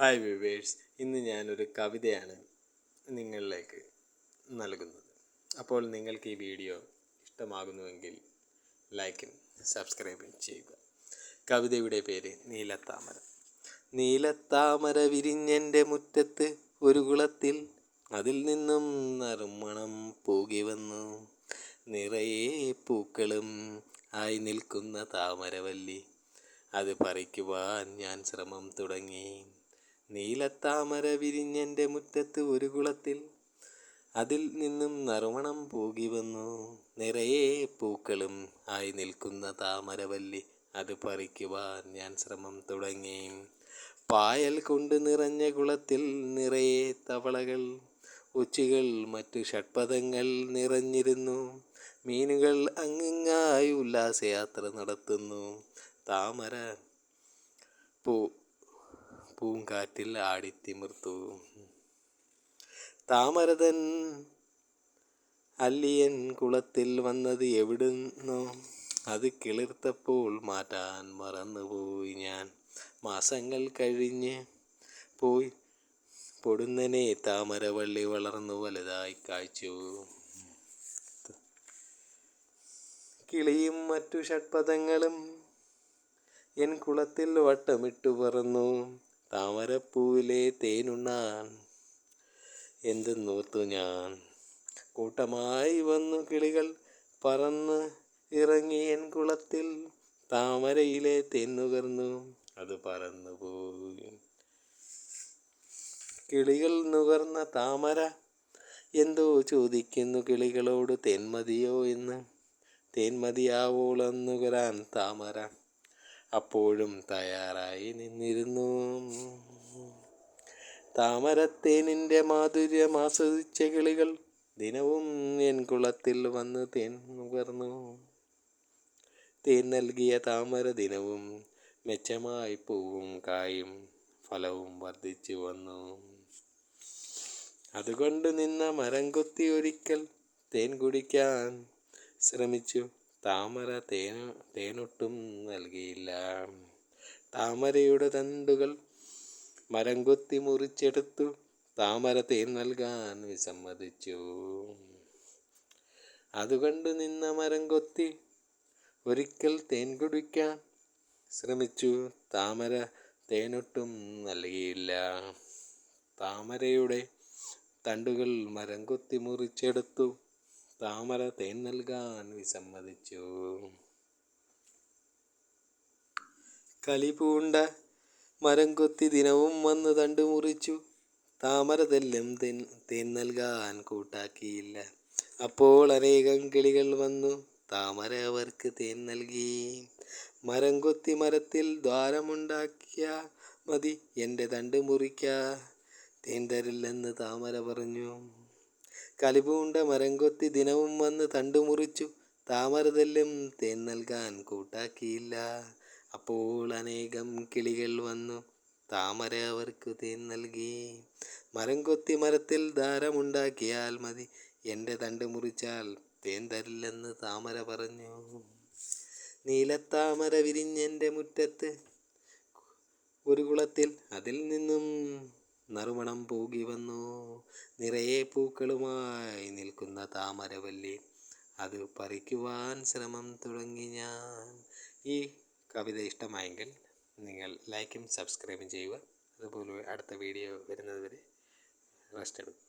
Hi viewers ഇന്ന് ഞാനൊരു കവിതയാണ് നിങ്ങളിലേക്ക് നൽകുന്നത്. അപ്പോൾ നിങ്ങൾക്ക് ഈ വീഡിയോ ഇഷ്ടമാകുന്നുവെങ്കിൽ ലൈക്കും സബ്സ്ക്രൈബും ചെയ്യുക. കവിതയുടെ പേര് നീലത്താമര. നീലത്താമര വിരിഞ്ഞെന്റെ മുറ്റത്ത് ഒരു കുളത്തിൽ അതിൽ നിന്നും നറുമണം പൂകി വന്നു. നിറയെ പൂക്കളും ആയി നിൽക്കുന്ന താമരവല്ലി. അത് പറിക്കുവാൻ ഞാൻ ശ്രമം തുടങ്ങി. നീലത്താമര വിരിഞ്ഞെന്റെ മുറ്റത്ത് ഒരു കുളത്തിൽ അതിൽ നിന്നും നറുമണം പോകി വന്നു. നിറയെ പൂക്കളും ആയി നിൽക്കുന്ന താമരവല്ലി അത് പറിക്കുവാൻ ഞാൻ ശ്രമം തുടങ്ങി. പായൽ കൊണ്ട് നിറഞ്ഞ കുളത്തിൽ നിറയെ തവളകൾ ഉച്ചികൾ മറ്റു ഷഡ്പഥങ്ങൾ നിറഞ്ഞിരുന്നു. മീനുകൾ അങ്ങിങ്ങായി ഉല്ലാസയാത്ര നടത്തുന്നു. താമര പൂ പൂങ്കാറ്റിൽ ആടിത്തിമിർത്തു. താമരതൻ അല്ലിയൻ കുളത്തിൽ വന്നത് എവിടുന്നോ അത് കിളിർത്തപ്പോൾ മാറ്റാൻ മറന്നുപോയി ഞാൻ. മാസങ്ങൾ കഴിഞ്ഞ് പോയി. പൊടുന്നനെ താമരവള്ളി വളർന്നു വലുതായി കാഴ്ചു കിളിയും മറ്റു ഷഡ്പഥങ്ങളും എൻ കുളത്തിൽ വട്ടമിട്ടു പറന്നു. താമരപ്പൂവിലെ തേനുണ്ണാൻ എന്തെന്നോർത്തു ഞാൻ. കൂട്ടമായി വന്നു കിളികൾ പറന്ന് ഇറങ്ങി എൻ കുളത്തിൽ താമരയിലെ തേന്നുകർന്നു അത് പറന്നു പോയി. കിളികൾ നുകർന്ന താമര എന്തോ ചോദിക്കുന്നു കിളികളോട്. തേന്മതിയോ എന്ന്. തേന്മതിയാവോളം നുകരാൻ താമര. അപ്പോഴും തയ്യാറായി നിന്നിരുന്നു. താമരത്തേനിന്റെ മാധുര്യം ആസ്വദിച്ച കിളികൾ ദിനവും എൻ കുളത്തിൽ വന്ന് തേൻ നുകർന്നു. തേൻ നൽകിയ താമര ദിനവും മെച്ചമായി പൂവും കായും ഫലവും വർദ്ധിച്ചു വന്നു. അതുകൊണ്ട് നിന്ന മരം കൊത്തി ഒരിക്കൽ തേൻ കുടിക്കാൻ ശ്രമിച്ചു. താമര തേൻ തേനൊട്ടും നൽകിയില്ല. താമരയുടെ തണ്ടുകൾ മരം കൊത്തി മുറിച്ചെടുത്തു. താമര തേൻ നൽകാൻ വിസമ്മതിച്ചു. അതുകൊണ്ട് നിന്ന മരം കൊത്തി ഒരിക്കൽ തേൻ കുടിക്കാൻ ശ്രമിച്ചു. താമര തേനൊട്ടും നൽകിയില്ല. താമരയുടെ തണ്ടുകൾ മരം കൊത്തി മുറിച്ചെടുത്തു. താമര തേൻ നൽകാൻ വിസമ്മതിച്ചു കലിപൂണ്ട മരം കൊത്തി ദിനവും വന്ന് തണ്ടു മുറിച്ചു. താമര തെല്ലും തേൻ തേൻ നൽകാൻ കൂട്ടാക്കിയില്ല അപ്പോൾ അനേകം കിളികൾ വന്നു. താമര അവർക്ക് തേൻ നൽകി. മരം കൊത്തി മരത്തിൽ ദ്വാരമുണ്ടാക്കിയ മതി എന്റെ തണ്ട് മുറിക്ക. തേൻ തരില്ലെന്ന് താമര പറഞ്ഞു. കലിപൂണ്ട മരം കൊത്തി ദിനവും വന്ന് തണ്ടു മുറിച്ചു താമര തേൻ നൽകാൻ കൂട്ടാക്കിയില്ല. അപ്പോൾ അനേകം കിളികൾ വന്നു. താമര അവർക്ക് തേൻ നൽകി. മരം കൊത്തി മരത്തിൽ ധാരമുണ്ടാക്കിയാൽ മതി. എന്റെ തണ്ട് മുറിച്ചാൽ തേൻ തരില്ലെന്ന് താമര പറഞ്ഞു. നീലത്താമര വിരിഞ്ഞെന്റെ മുറ്റത്ത് ഒരു കുളത്തിൽ അതിൽ നിന്നും നറുമണം പൂകി വന്നു. നിറയെ പൂക്കളുമായി നിൽക്കുന്ന താമരവല്ലി. അത് പറിക്കുവാൻ ശ്രമം തുടങ്ങി ഞാൻ. ഈ കവിത ഇഷ്ടമായെങ്കിൽ നിങ്ങൾ ലൈക്കും സബ്സ്ക്രൈബും ചെയ്യുക. അതുപോലെ അടുത്ത വീഡിയോ വരുന്നതുവരെ റെസ്റ്റ് എടുക്കും